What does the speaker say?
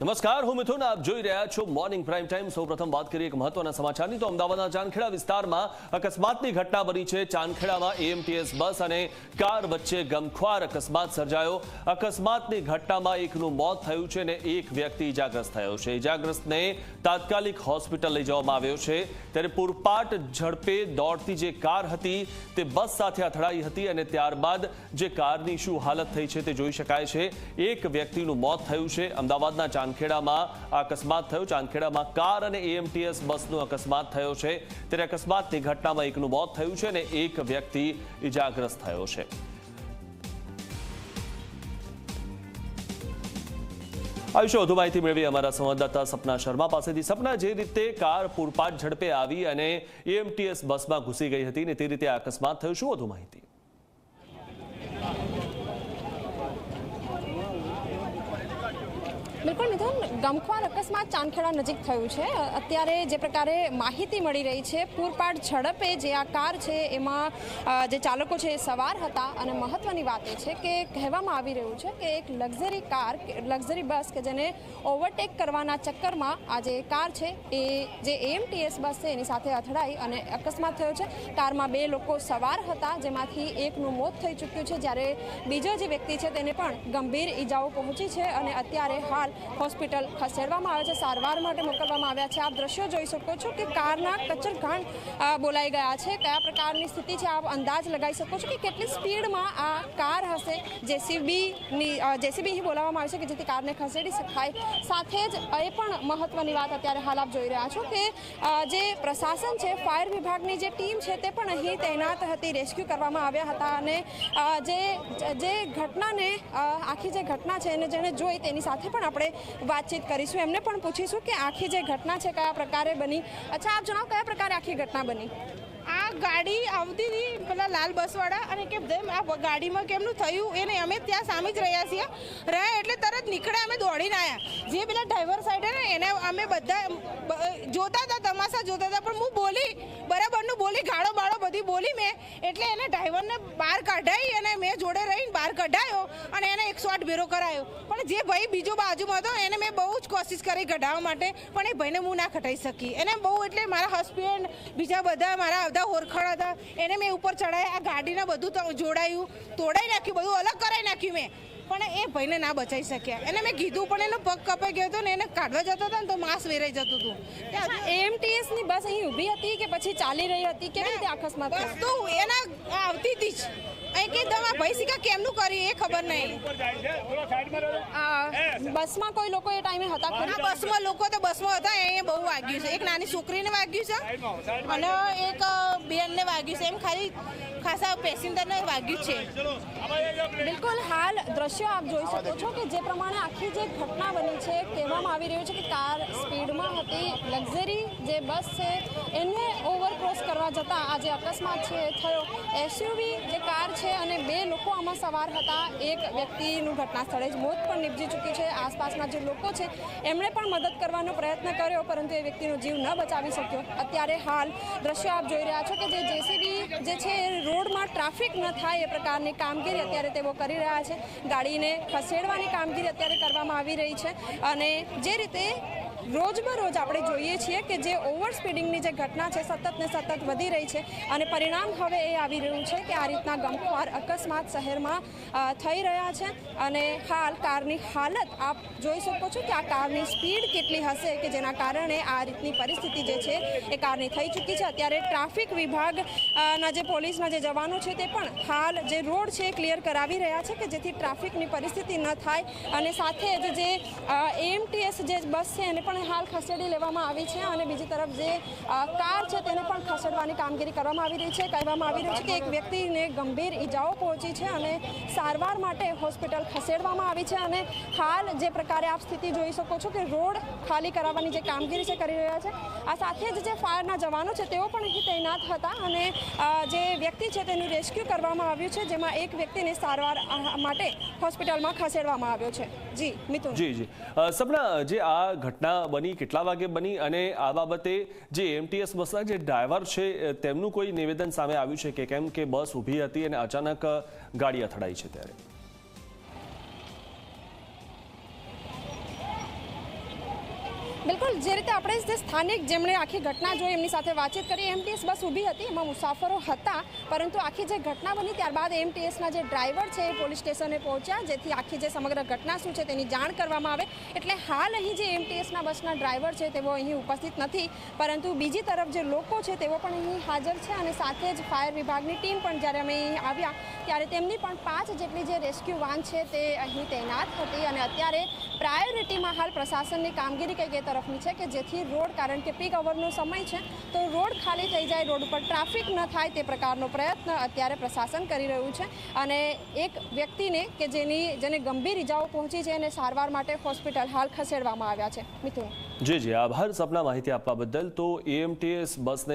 નમસ્કાર, હું મિથુન, આપ જોઈ રહ્યા છો મોર્નિંગ પ્રાઇમ ટાઈમ સૌપ્રથમ વાત કરીએ એક મહત્વના સમાચારની. તો અમદાવાદના ચાંદખેડા વિસ્તારમાં અકસ્માતની ઘટના બની છે. ચાંદખેડામાં એએમટીએસ બસ અને કાર વચ્ચે ગમખ્વાર અકસ્માત સર્જાયો. અકસ્માતની ઘટનામાં એકનું મોત થયું છે અને એક વ્યક્તિ ઇજાગ્રસ્ત થયો છે. ઇજાગ્રસ્તને તાત્કાલિક હોસ્પિટલ લઈ જવામાં આવ્યો છે. ત્યારે પૂરપાટ ઝડપે દોડતી જે કાર હતી, તે બસ સાથે અથડાઈ હતી અને ત્યારબાદ જે કારની શું હાલત થઈ છે તે જોઈ શકાય છે. એક વ્યક્તિનું મોત થયું છે. અમદાવાદના ચાંદખેડામાં અકસ્માત થયો. ચાંદખેડામાં કાર અને એએમટીએસ બસનો અકસ્માત થયો છે. ત્યારે અકસ્માતની ઘટનામાં એકનું મોત થયું છે અને એક વ્યક્તિ ઇજાગ્રસ્ત થયો છે. આ વધુ માહિતી મેળવી અમારા સંવાદદાતા સપના શર્મા પાસેથી. સપના જે રીતે કાર પૂરપાટ ઝડપે આવી અને એએમટીએસ બસમાં ઘૂસી ગઈ હતી ને તે રીતે આ અકસ્માત થયો, શું વધુ માહિતી? બિલકુલ મિથુન ગમખ્વાર અકસ્માત ચાંદખેડા નજીક થયું છે. અત્યારે જે પ્રકારે માહિતી મળી રહી છે, પૂરપાટ ઝડપે જે આ કાર છે, એમાં જે ચાલકો છે એ સવાર હતા. અને મહત્વની વાત એ છે કે કહેવામાં આવી રહ્યું છે કે એક લક્ઝરી કાર લક્ઝરી બસ કે જેને ઓવરટેક કરવાના ચક્કરમાં આ જે કાર છે એ, જે એએમટીએસ બસ છે એની સાથે અથડાઈ અને અકસ્માત થયો છે. કારમાં બે લોકો સવાર હતા, જેમાંથી એકનું મોત થઈ ચૂક્યું છે, જ્યારે બીજો જે વ્યક્તિ છે તેને પણ ગંભીર ઈજાઓ પહોંચી છે. અને અત્યારે હાલ હોસ્પિટલ ખસેડવામાં આવે છે સારવાર માટે મોકલવામાં આવ્યા છે. આપ દ્રશ્યો જોઈ શકો છો કે કારના કચરઘાણ અ, બોલાઈ ગયા છે. કયા પ્રકારની સ્થિતિ છે આપ અંદાજ લગાવી શકો છો કે કેટલી સ્પીડમાં આ કાર હશે? જેસીબીની જેસીબી બોલાવવામાં આવે છે કે જેથી કારને ખસેડી શકાય. સાથે જ એ પણ મહત્વની વાત અત્યારે હાલ આપ જોઈ રહ્યા છો કે જે પ્રશાસન છે ફાયર વિભાગની જે ટીમ છે તે પણ અહીં તૈનાત હતી રેસ્ક્યુ કરવામાં આવ્યા હતા અને જે જે ઘટનાને આખી જે ઘટના છે એને જેણે જોઈ તેની સાથે પણ આપણે વાતચીત કરીશું. એમને પણ પૂછીશું કે આખી જે ઘટના છે, કયા પ્રકારે બની? અચ્છા, આપ જણાવો કયા પ્રકારે આખી ઘટના બની? આ ગાડી આવતી હતી પેલા લાલ બસવાળા અને કે આ ગાડીમાં કેમનું થયું એને અમે ત્યાં સામે જ રહ્યા છીએ. રહ્યા એટલે તરત નીકળ્યા, અમે દોડીને આવ્યા જે પેલા ડ્રાઈવર સાઈડે ને, એને અમે બધા જોતા હતા, તમાશા જોતા હતા, પણ હું બોલી, બરાબરનું બોલી ગાળો બધી બોલી મેં. એટલે એને ડ્રાઈવરને બહાર કઢાવી અને મેં જોડે રહીને બહાર કઢાયો અને એને એકસો આઠ ભેરો કરાયો. પણ જે ભાઈ બીજો બાજુમાં હતો, એને મેં બહુ જ કોશિશ કરી કઢાવવા માટે, પણ એ ભાઈને હું ના કઢાઈ શકી. એને બહુ એટલે મારા હસબન્ડ બીજા બધા મારા બધા ઓરખડ હતા, એને મેં ઉપર ચડાયા, આ ગાડીને બધું જોડાયું, તોડાઈ નાખ્યું, બધું અલગ કરાવી નાખ્યું મેં. પણ એ ભાઈને ના બચાવી શક્યા. એને મેં કીધું પણ એનો પગ કપાઈ ગયો હતો ને એને કાઢવા જતો હતો ને તો માંસ વેરાઈ જતું હતું. એમટીએસની બસ અહીં ઊભી હતી કે પછી ચાલી રહી હતી? કેવી રીતે અકસ્માત બસ તો એના આવતી હતી જ. અહીં કે તમે ભાઈ શીખા કેમનું કર્યું એ ખબર નહીં. આ બસમાં કોઈ લોકો એ ટાઈમે હતા ખરા બસમાં લોકો તો બસમાં હતા એ બહુ વાગ્યું છે. એક નાની છોકરીને વાગ્યું છે. અને એક બેનને વાગ્યું છે એમ ખાલી ખાસા પેસેન્જરને વાગ્યું છે. બિલકુલ હાલ દ્રશ્ય આપ જોઈ શકો છો કે જે પ્રમાણે આખી જે ઘટના બની છે, કહેવામાં આવી રહ્યું છે કે કાર સ્પીડમાં હતી. લક્ઝરી જે બસ છે, એને ઓવરક્રોસ કરવા જતાં આ જે અકસ્માત છે, થયો. એસયુવી જે કાર છે અને બે લોકો આમાં સવાર હતા. એક વ્યક્તિનું ઘટના સ્થળે જ મોત પણ નીપજી ચૂકી છે. આસપાસના જે લોકો છે, એમણે પણ મદદ કરવાનો પ્રયત્ન કર્યો, પરંતુ એ વ્યક્તિનો જીવ ન બચાવી શક્યો. અત્યારે હાલ દ્રશ્ય આપ જોઈ રહ્યા છો કે જે જેસીબી જે છે એ રોડમાં ટ્રાફિક ન થાય એ પ્રકારની કામગીરી અત્યારે તેઓ કરી રહ્યા છે. ગાડીને ખસેડવાની કામગીરી અત્યારે કરવામાં આવી રહી છે અને જે રીતે રોજબરોજ આપણે જોઈએ છીએ કે જે ઓવર સ્પીડિંગની જે ઘટના છે સતત ને સતત વધી રહી છે અને પરિણામ હવે એ આવી રહ્યું છે કે આ રીતના ગમખ્વાર અકસ્માત શહેરમાં થઈ રહ્યા છે અને હાલ કારની હાલત આપ જોઈ શકો છો કે આ કારની સ્પીડ કેટલી હશે કે જેના કારણે આ રીતની પરિસ્થિતિ જે છે એ કારની થઈ ચૂકી છે. અત્યારે ટ્રાફિક વિભાગના જે પોલીસના જે જવાનો છે તે પણ હાલ જે રોડ છે એ ક્લિયર કરાવી રહ્યા છે કે જેથી ટ્રાફિકની પરિસ્થિતિ ન થાય અને સાથે જ જે એમટીએસ જે બસ છે એને પણ હાલ ખસેડી લેવામાં આવી છે અને બીજી તરફ જે કાર છે તેને પણ ખસેડવાની કામગીરી કરવામાં આવી રહી છે. કહેવામાં આવી રહ્યું છે કે એક વ્યક્તિને ગંભીર ઈજાઓ પહોંચી છે અને સારવાર માટે હોસ્પિટલ ખસેડવામાં આવી છે અને હાલ જે પ્રકારે આપ સ્થિતિ જોઈ શકો છો કે રોડ ખાલી કરાવવાની જે કામગીરી છે કરી રહ્યા છે. આ સાથે જ જે ફાયરના જવાનો છે તેઓ પણ અહીં તૈનાત હતા અને જે વ્યક્તિ છે તેનું રેસ્ક્યુ કરવામાં આવ્યું છે, જેમાં એક વ્યક્તિને સારવાર માટે હોસ્પિટલમાં ખસેડવામાં આવ્યો છે. જી, મિથુન. જી જી. સપના, જે આ ઘટના બની, કેટલા વાગે બની અને આ બાબતે જે એમટીએસ બસના જે ડ્રાઈવર છે તેમનું કોઈ નિવેદન સામે આવ્યું છે કે કેમ કે બસ ઊભી હતી અને અચાનક ગાડી અથડાઈ છે ત્યારે? બિલકુલ, જે રીતે આપણે જે સ્થાનિક જેમણે આખી ઘટના જોઈ એમની સાથે વાતચીત કરી, એમટીએસ બસ ઊભી હતી, એમાં મુસાફરો હતા, પરંતુ આખી જે ઘટના બની ત્યારબાદ એમટીએસના જે ડ્રાઈવર છે એ પોલીસ સ્ટેશને પહોંચ્યા, જેથી આખી જે સમગ્ર ઘટના શું છે તેની જાણ કરવામાં આવે. એટલે હાલ અહીં જે એમટીએસના બસના ડ્રાઈવર છે તેઓ અહીં ઉપસ્થિત નથી, પરંતુ બીજી તરફ જે લોકો છે તેઓ પણ અહીં હાજર છે અને સાથે જ ફાયર વિભાગની ટીમ પણ જ્યારે અમે અહીં આવ્યા, ત્યારે તેમની પણ પાંચ જેટલી જે રેસ્ક્યુ વાન છે તે અહીં તૈનાત હતી અને અત્યારે પ્રાયોરિટીમાં હાલ પ્રશાસનની કામગીરી કંઈક એ તરફની છે કે જેથી રોડ, કારણ કે પીક અવરનો સમય છે, તો રોડ ખાલી થઈ જાય, રોડ ઉપર ટ્રાફિક ન થાય તે પ્રકારનો પ્રયત્ન અત્યારે પ્રશાસન કરી રહ્યું છે. અને એક વ્યક્તિને કે જેની, જેને ગંભીર ઇજાઓ પહોંચી છે એને સારવાર માટે હોસ્પિટલ હાલ ખસેડવામાં આવ્યા છે. મિથુન. જી જી, આભાર. સપના માહિતી આપવા બદલ તો એએમટીએસ બસને